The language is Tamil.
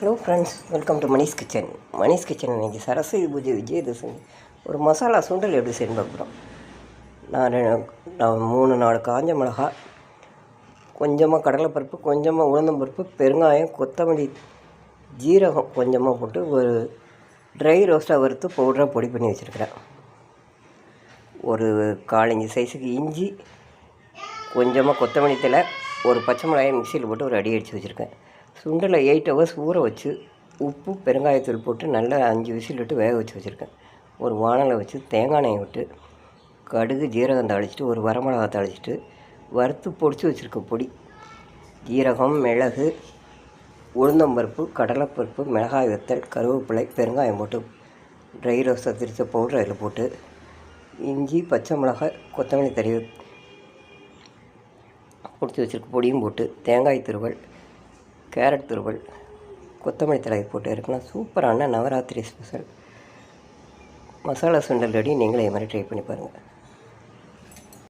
Hello friends welcome to Manish kitchen Manish kitchen இன்றைக்கி சரஸ்வதி பூஜை விஜயதசமி. ஒரு மசாலா சுண்டல் எப்படி செய்யணும் பார்க்குறோம் நான் நான் மூணு நாலு காஞ்ச மிளகா கொஞ்சமாக கடலைப்பருப்பு கொஞ்சமாக உளுந்தம்பருப்பு பெருங்காயம் கொத்தமல்லி ஜீரகம் கொஞ்சமாக போட்டு ஒரு ட்ரை ரோஸ்ட்டாக வறுத்து பவுடராக பொடி பண்ணி வச்சுருக்கிறேன். ஒரு காலஞ்சு சைஸுக்கு இஞ்சி கொஞ்சமாக கொத்தமல்லி தழை ஒரு பச்சை மிளகாயை மிக்சியில் போட்டு ஒரு அடி அடித்து வச்சுருக்கேன். சுண்டில் எயிட் ஹவர்ஸ் ஊற வச்சு உப்பு பெருங்காயத்தூள் போட்டு நல்லா அஞ்சு விசில் விட்டு வேக வச்சு வச்சுருக்கேன். ஒரு வானலை வச்சு தேங்காய் எண்ணெய் விட்டு கடுகு ஜீரகம் தாளிச்சிட்டு ஒரு வரமிளகா தாளிச்சிட்டு வறுத்து பொடிச்சு வச்சுருக்க பொடி. ஜீரகம் மிளகு உளுந்தம்பருப்பு கடலைப்பருப்பு மிளகாய் வத்தல் கருவேப்பிலை பெருங்காயம் போட்டு ட்ரை ரோஸை திரிச்ச பவுடர் அதில் போட்டு இஞ்சி பச்சை மிளகாய் கொத்தமல்லி தறி பிடிச்சி வச்சுருக்க பொடியும் போட்டு தேங்காய் துருவல் கேரட் துருவல் கொத்தமல்லி தலை போட்டு இருக்குன்னா சூப்பரான நவராத்திரி ஸ்பெஷல் மசாலா சுண்டல் ரெடி நீங்களே மாதிரி ட்ரை பண்ணி பாருங்கள்